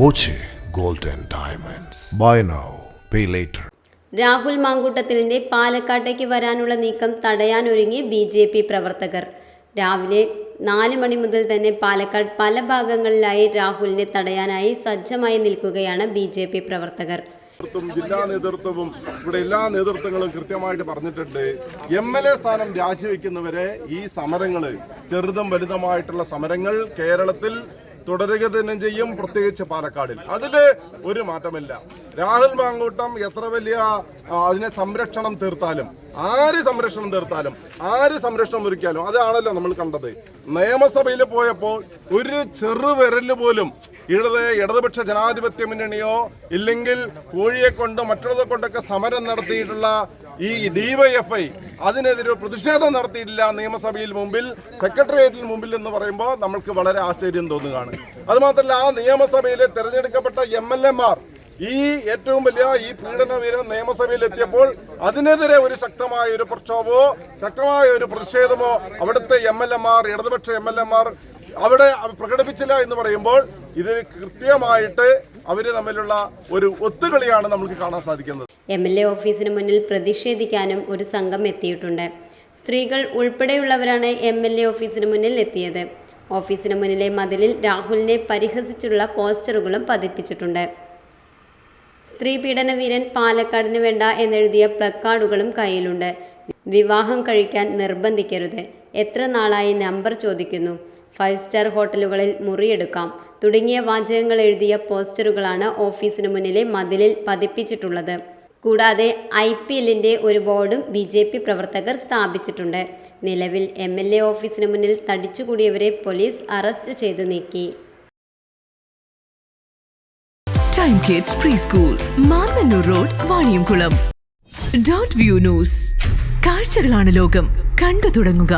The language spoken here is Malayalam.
Boche gold and diamonds. Buy now pay later. Rahul മാങ്കൂട്ടത്തിലിന്റെ പാലക്കാട്ടേക്ക് വരാനുള്ള നീക്കം തടയാനൊരുങ്ങി ബി ജെ പി പ്രവർത്തകർ. രാവിലെ നാല് മണി മുതൽ തന്നെ പാലക്കാട് പല ഭാഗങ്ങളിലായി രാഹുലിനെ തടയാനായി സജ്ജമായി നിൽക്കുകയാണ് ബി ജെ പി പ്രവർത്തകർ. നേതൃത്വം ജില്ലാ നേതൃത്വവും ഇവിടെ എല്ലാ നേതൃത്വങ്ങളും കൃത്യമായിട്ട് പറഞ്ഞിട്ടുണ്ട്. എം എൽ എ സ്ഥാനം രാജിവെക്കുന്നവരെ ഈ സമരങ്ങൾ ചെറുതും വലുതുമായിട്ടുള്ള സമരങ്ങൾ കേരളത്തിൽ തുടരുക തന്നെ ചെയ്യും പ്രത്യേകിച്ച് പാലക്കാടിൽ. അതിൽ ഒരു മാറ്റമില്ല. രാഹുൽ മാങ്കൂട്ടം എത്ര വലിയ അതിനെ സംരക്ഷണം തീർത്താലും ആര് സംരക്ഷണം തീർത്താലും ആര് സംരക്ഷണം ഒരുക്കിയാലും അതാണല്ലോ നമ്മൾ കണ്ടത്. നിയമസഭയിൽ പോയപ്പോൾ ഒരു ചെറുവിരൽ പോലും ഇടത് ഇടതുപക്ഷ ജനാധിപത്യ മുന്നണിയോ ഇല്ലെങ്കിൽ കോഴിയെ കൊണ്ട് മറ്റുള്ളതെ കൊണ്ടൊക്കെ സമരം നടത്തിയിട്ടുള്ള ഈ ഡിവൈഎഫ്ഐ അതിനെതിരെ പ്രതിഷേധം നടത്തിയിട്ടില്ല നിയമസഭയിൽ മുമ്പിൽ സെക്രട്ടേറിയറ്റിന് മുമ്പിൽ എന്ന് പറയുമ്പോൾ നമ്മൾക്ക് വളരെ ആശ്ചര്യം തോന്നുകയാണ്. അതുമാത്രമല്ല ആ നിയമസഭയിലെ തെരഞ്ഞെടുക്കപ്പെട്ട എം എൽ ഈ ഏറ്റവും വലിയ ഈ പീഡന വിരം നിയമസഭയിൽ എത്തിയപ്പോൾ അതിനെതിരെ ഒരു ശക്തമായ ഒരു പ്രക്ഷോഭമോ ശക്തമായ ഒരു പ്രതിഷേധമോ അവിടുത്തെ എം എൽ എമാർ ഇടതുപക്ഷ എം എൽ എമാർ അവിടെ പ്രകടിപ്പിച്ചില്ല എന്ന് പറയുമ്പോൾ ഇത് കൃത്യമായിട്ട് അവർ തമ്മിലുള്ള ഒരു ഒത്തുകളിയാണ് നമുക്ക് കാണാൻ സാധിക്കുന്നത്. എം എൽ എ ഓഫീസിന് മുന്നിൽ പ്രതിഷേധിക്കാനും ഒരു സംഘം എത്തിയിട്ടുണ്ട്. സ്ത്രീകൾ ഉൾപ്പെടെയുള്ളവരാണ് എം എൽ എ ഓഫീസിന് മുന്നിൽ എത്തിയത്. ഓഫീസിന് മുന്നിലെ മതിലിൽ രാഹുലിനെ പരിഹസിച്ചുള്ള പോസ്റ്ററുകളും പതിപ്പിച്ചിട്ടുണ്ട്. സ്ത്രീ പീഡന വീരൻ പാലക്കാടിന് വേണ്ട എന്നെഴുതിയ പ്ലക്കാർഡുകളും കയ്യിലുണ്ട്. വിവാഹം കഴിക്കാൻ നിർബന്ധിക്കരുത്. എത്ര നാളായി നമ്പർ ചോദിക്കുന്നു. ഫൈവ് സ്റ്റാർ ഹോട്ടലുകളിൽ മുറിയെടുക്കാം. തുടങ്ങിയ വാചകങ്ങൾ എഴുതിയ പോസ്റ്ററുകളാണ് ഓഫീസിന് മുന്നിലെ മതിലിൽ പതിപ്പിച്ചിട്ടുള്ളത്. കൂടാതെ ഐ പി എല്ലിന്റെ ഒരു ബോർഡും ബി ജെ പി പ്രവർത്തകർ സ്ഥാപിച്ചിട്ടുണ്ട്. നിലവിൽ എം എൽ എ ഓഫീസിന് മുന്നിൽ തടിച്ചുകൂടിയവരെ പോലീസ് അറസ്റ്റ് ചെയ്തു നീക്കി. Time kids pre school Mannanur road Vaniyamkulam dot view news കാഴ്ചകളാണ് ലോകം. കണ്ടു തുടങ്ങുക.